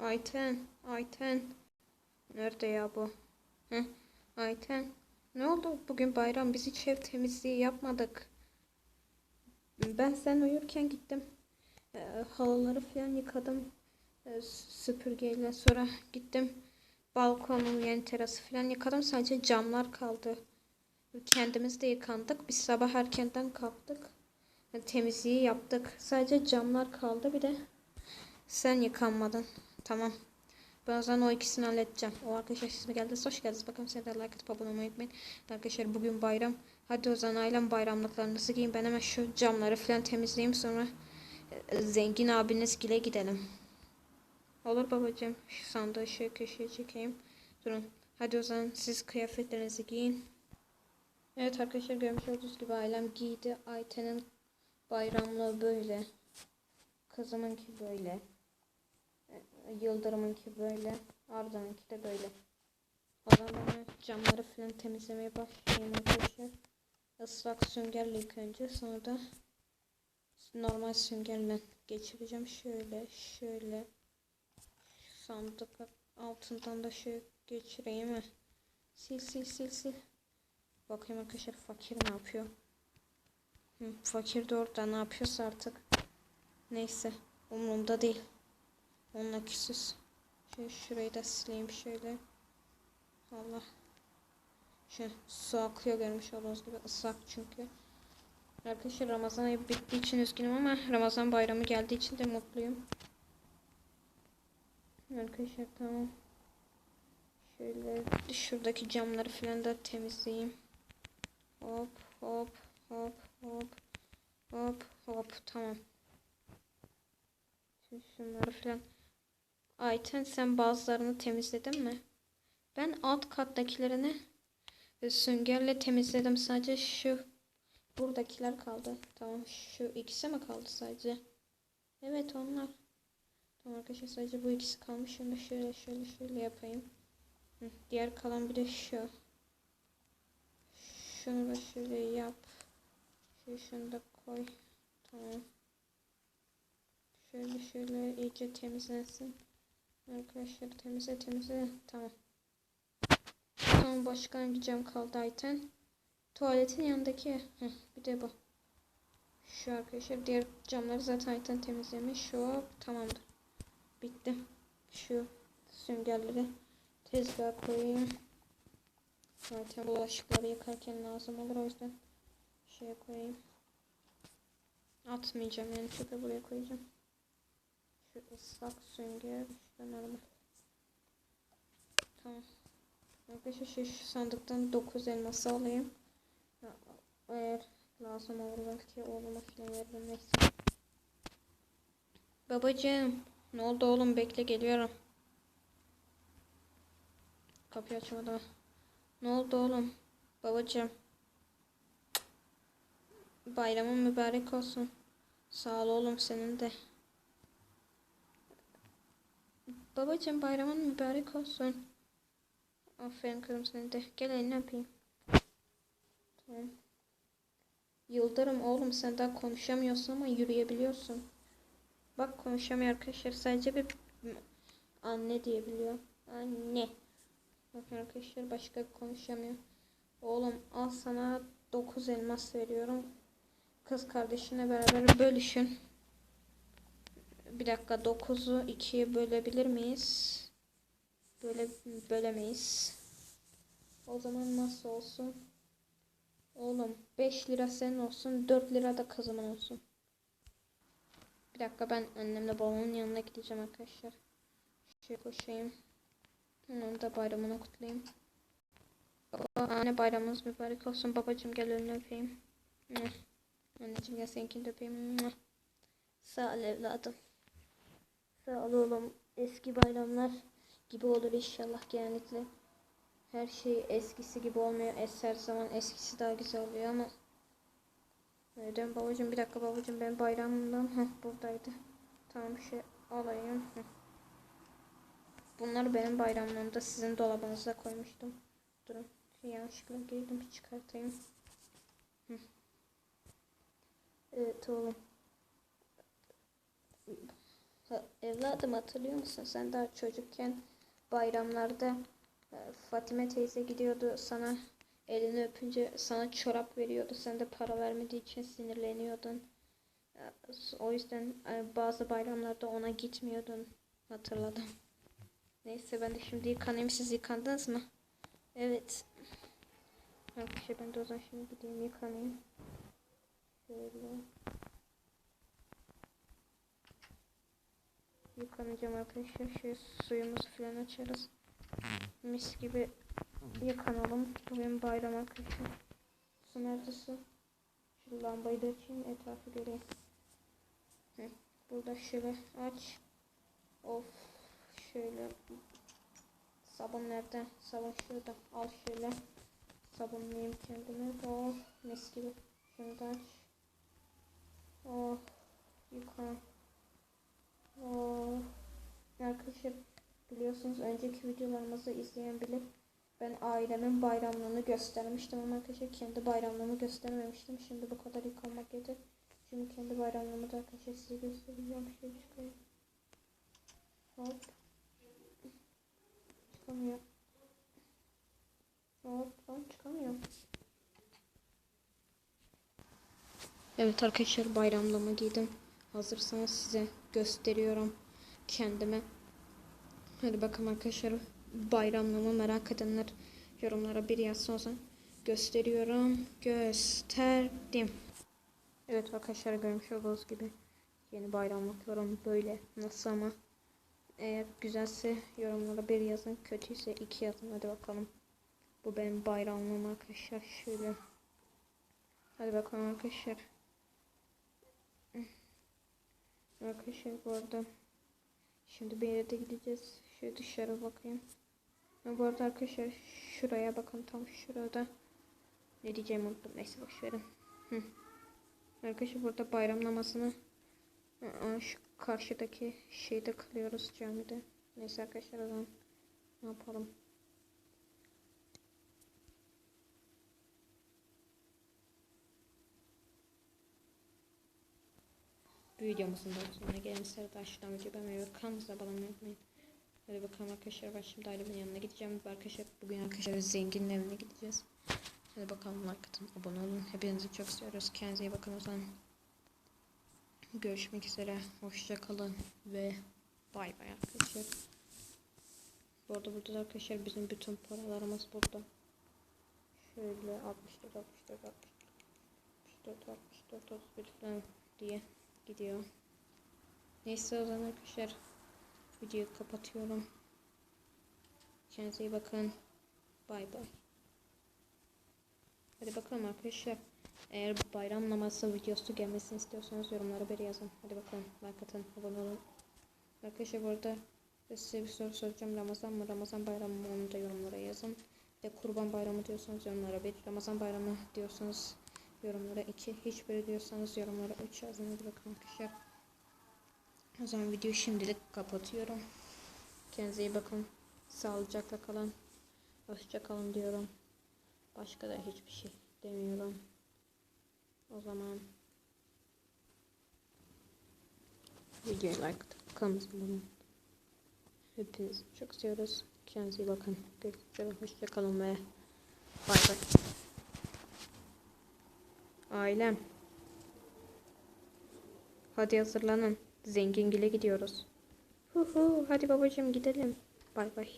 Ayten, Ayten. Nerede ya bu? Heh, Ayten. Ne oldu? Bugün bayram. Biz hiç ev temizliği yapmadık. Ben sen uyurken gittim. Ee, halıları falan yıkadım. Ee, süpürgeyle sonra gittim. Balkonun yeni terası falan yıkadım. Sadece camlar kaldı. Kendimiz de yıkandık. Biz sabah erkenden kalktık. Yani temizliği yaptık. Sadece camlar kaldı. Bir de sen yıkanmadın. Tamam. Ben o ikisini halledeceğim. O arkadaşlar siz mi geldiniz? Hoş geldiniz. Bakalım size de like atıp abone olmayı unutmayın. Arkadaşlar bugün bayram. Hadi o zaman ailem bayramlıklarınızı giyin. Ben hemen şu camları falan temizleyeyim. Sonra e, zengin abiniz gile gidelim. Olur babacığım. Şu sandığı şöyle köşeye çekeyim. Durun. Hadi o zaman siz kıyafetlerinizi giyin. Evet arkadaşlar görmüş olduğunuz gibi ailem giydi. Ayten'in bayramlığı böyle. Kızımınki böyle. Yıldırım'ınki böyle. Arda'nınki de böyle. O zaman camları falan temizlemeye başlayayım arkadaşlar. Islak süngerle ilk önce sonra da normal süngerle geçireceğim. Şöyle şöyle sandık altından da şöyle geçireyim mi? Sil sil sil sil. Bakayım arkadaşlar fakir ne yapıyor? Hı, fakir de orada ne yapıyorsa artık. Neyse umurumda değil. Onunla küsüz. Şöyle şurayı da sileyim şöyle. Allah. Şu su akıyor görmüş olduğunuz gibi ıslak çünkü. Arkadaşlar Ramazan ayı bittiği için üzgünüm ama Ramazan bayramı geldiği için de mutluyum. Arkadaşlar tamam. Şöyle şuradaki camları falan da temizleyeyim. Hop hop hop hop hop hop tamam. Şimdi şunları falan. Ayten sen bazılarını temizledin mi? Ben alt kattakilerini e, süngerle temizledim. Sadece şu buradakiler kaldı. Tamam şu ikisi mi kaldı sadece? Evet onlar. Tamam arkadaşlar sadece bu ikisi kalmış. Da şöyle şöyle şöyle yapayım. Hı, Diğer kalan bir de şu. Şunu da şöyle yap. Şu şunu da koy. Tamam. Şöyle şöyle iyice temizlensin. Arkadaşlar temizle temizle. Tamam. Tamam başka hangi cam kaldı Ayten? Tuvaletin yanındaki. Heh, bir de bu. Şu arkadaşlar diğer camları zaten Ayten temizlemiş. Şu tamamdır. Bitti. Şu süngerleri tezgaha koyayım. Zaten bulaşıkları yıkarken lazım olur o yüzden şeye koyayım. Atmayacağım yani çöpe buraya koyacağım. Şu ıslak sünger, şu normal. Tamam. Arkadaşlar şu, şu sandıktan 9 elması alayım. Eğer lazım olur belki oğluma falan veririm neyse. Babacığım. Ne oldu oğlum bekle geliyorum. Kapıyı açmadı? Ne oldu oğlum? Babacığım. Bayramın mübarek olsun. Sağ ol oğlum senin de. Babacığım bayramın mübarek olsun. Aferin kızım senin de. Gel elini öpeyim. Tamam. Yıldırım oğlum sen daha konuşamıyorsun ama yürüyebiliyorsun. Bak konuşamıyor arkadaşlar. Sadece bir anne diyebiliyor. Anne. Bakın arkadaşlar başka konuşamıyor. Oğlum al sana 9 elmas veriyorum. Kız kardeşine beraber bölüşün. Bir dakika 9'u 2'ye bölebilir miyiz? Böyle bölemeyiz. O zaman nasıl olsun? Oğlum 5 lira senin olsun 4 lira da kızımın olsun. Bir dakika ben annemle babamın yanına gideceğim arkadaşlar. Şöyle koşayım. Onun da bayramını kutlayayım. Baba, anne bayramınız mübarek olsun. Babacım gel önünü öpeyim. Anneciğim gel seninkini de öpeyim. Sağ ol evladım. Sağ ol oğlum. Eski bayramlar gibi olur inşallah genellikle. Her şey eskisi gibi olmuyor. Es her zaman eskisi daha güzel oluyor ama. Neden babacım bir dakika babacım ben bayramımdan heh, buradaydı. Tamam şey alayım. Heh. Bunları benim bayramlarımda sizin dolabınıza koymuştum. Durun. Yanlışlıkla girdim çıkartayım. Hı. Evet oğlum. Evladım hatırlıyor musun? Sen daha çocukken bayramlarda e, Fatime teyze gidiyordu sana elini öpünce sana çorap veriyordu. Sen de para vermediği için sinirleniyordun. E, O yüzden e, bazı bayramlarda ona gitmiyordun. Hatırladım. Neyse ben de şimdi yıkanayım. Siz yıkandınız mı? Evet. Arkadaşlar ben de o zaman şimdi gideyim yıkanayım. Şöyle. Yıkanacağım arkadaşlar. Şöyle suyumuzu falan açarız. Mis gibi yıkanalım. Bugün bayram arkadaşlar. Su nerede su? Şu lambayı da açayım etrafı göreyim. Hı, Burada şöyle aç. Of şöyle sabun nerede? Sabun şurada. Al şöyle. Sabunlayayım kendimi. Oh mis gibi. Şunu da aç. Oh yıka. Arkadaşlar biliyorsunuz önceki videolarımızı izleyen bilir. Ben ailemin bayramlığını göstermiştim ama arkadaşlar kendi bayramlığımı göstermemiştim. Şimdi bu kadar yıkanmak yeter. Şimdi kendi bayramlığımı da arkadaşlar size göstereceğim. Şöyle çıkayım. Hop. Çıkamıyor. Hop lan çıkamıyor. Evet arkadaşlar bayramlığımı giydim. Hazırsanız size gösteriyorum kendime. Hadi bakalım arkadaşlar bayramlığımı merak edenler yorumlara bir yazsın o. Gösteriyorum. Gösterdim. Evet arkadaşlar görmüş olduğunuz gibi yeni bayramlıklarım böyle nasıl ama eğer güzelse yorumlara bir yazın kötüyse iki yazın hadi bakalım. Bu benim bayramlığım arkadaşlar şöyle. Hadi bakalım arkadaşlar. Arkadaşlar bu arada şimdi bir yere de gideceğiz. Şöyle dışarı bakayım. Ha, bu arada arkadaşlar şuraya bakın tam şurada. Ne diyeceğimi unuttum. Neyse boş verin. Hı. Arkadaşlar burada bayram namazını şu karşıdaki şeyde kılıyoruz camide. Neyse arkadaşlar o zaman ne yapalım. Bu videomuzun da sonuna gelin. Serdaş şuradan video beğenmeyi ve kanalımıza abone olmayı unutmayın. Hadi bakalım arkadaşlar ben şimdi ailemin yanına gideceğim. Arkadaşlar bugün arkadaşlar zenginin evine gideceğiz. Hadi bakalım like atın, abone olun. Hepinizi çok seviyoruz. Kendinize iyi bakın o zaman. Görüşmek üzere. Hoşça kalın ve bay bay arkadaşlar. Bu arada burada da arkadaşlar bizim bütün paralarımız burada. Şöyle 64 64 64 64 61 falan diye gidiyor. Neyse o zaman arkadaşlar videoyu kapatıyorum. Kendinize iyi bakın. Bay bay. Hadi bakalım arkadaşlar. Eğer bayram namazı videosu gelmesini istiyorsanız yorumlara bir yazın. Hadi bakalım like atın, abone olun. Arkadaşlar bu arada size bir soru soracağım. Ramazan mı? Ramazan bayramı mı? Onu da yorumlara yazın. Bir de kurban bayramı diyorsanız yorumlara bir. Ramazan bayramı diyorsanız yorumlara iki. Hiçbiri diyorsanız yorumlara üç yazın. Hadi arkadaşlar. O zaman videoyu şimdilik kapatıyorum. Kendinize iyi bakın. Sağlıcakla kalın. Hoşça kalın diyorum. Başka da hiçbir şey demiyorum. O zaman videoya like atıp kanalımıza abone. Hepinizi çok seviyoruz. Kendinize iyi bakın. Görüşmek üzere. Hoşça kalın ve bay bay. Ailem. Hadi hazırlanın. Zengingile gidiyoruz. Hu hu. Hadi babacığım gidelim. Bay bay.